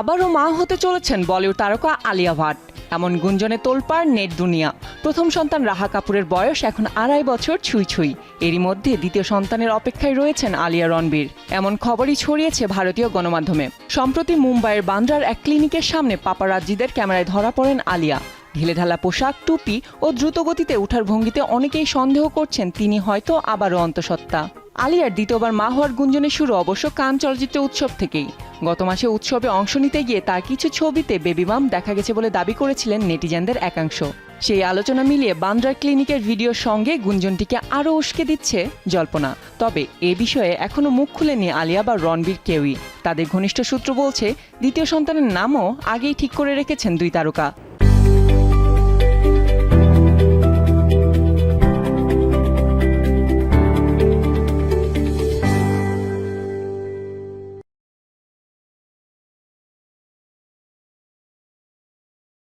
আবারও মা হতে চলেছেন বলিউড তারকা আলিয়া ভাট। এমন গুঞ্জনে তোলপাড় নেট দুনিয়া। প্রথম সন্তান রাহা কাপুরের বয়স এখন আড়াই বছর ছুঁই ছুঁই। এরই মধ্যে দ্বিতীয় সন্তানের অপেক্ষায় রয়েছেন আলিয়া রণবীর। এমন খবরই ছড়িয়েছে ভারতীয় গণমাধ্যমে। সম্প্রতি মুম্বাইয়ের বান্দ্রার এক ক্লিনিকের সামনে পাপারাজ্জিদের ক্যামেরায় ধরা পড়েন আলিয়া। ঢিলেঢালা পোশাক, টুপি ও দ্রুতগতিতে ওঠার ভঙ্গিতে অনেকেই সন্দেহ করছেন তিনি হয়তো আবারও অন্তঃসত্ত্বা। আলিয়ার দ্বিতীয়বার মা হওয়ার গুঞ্জনের শুরু অবশ্য কান চলচ্চিত্র উৎসব থেকেই। গত মাসে উৎসবে অংশ নিতে গিয়ে তার কিছু ছবিতে বেবি মাম দেখা গেছে বলে দাবি করেছিলেন নেটিজেনদের একাংশ। সেই আলোচনা মিলিয়ে বান্দ্রা ক্লিনিকের ভিডিওর সঙ্গে গুঞ্জনটিকে আরও উস্কে দিচ্ছে জল্পনা। তবে এ বিষয়ে এখনও মুখ খুলেনি আলিয়া বা রণবীর কেউই। তাদের ঘনিষ্ঠ সূত্র বলছে, দ্বিতীয় সন্তানের নামও আগেই ঠিক করে রেখেছেন দুই তারকা।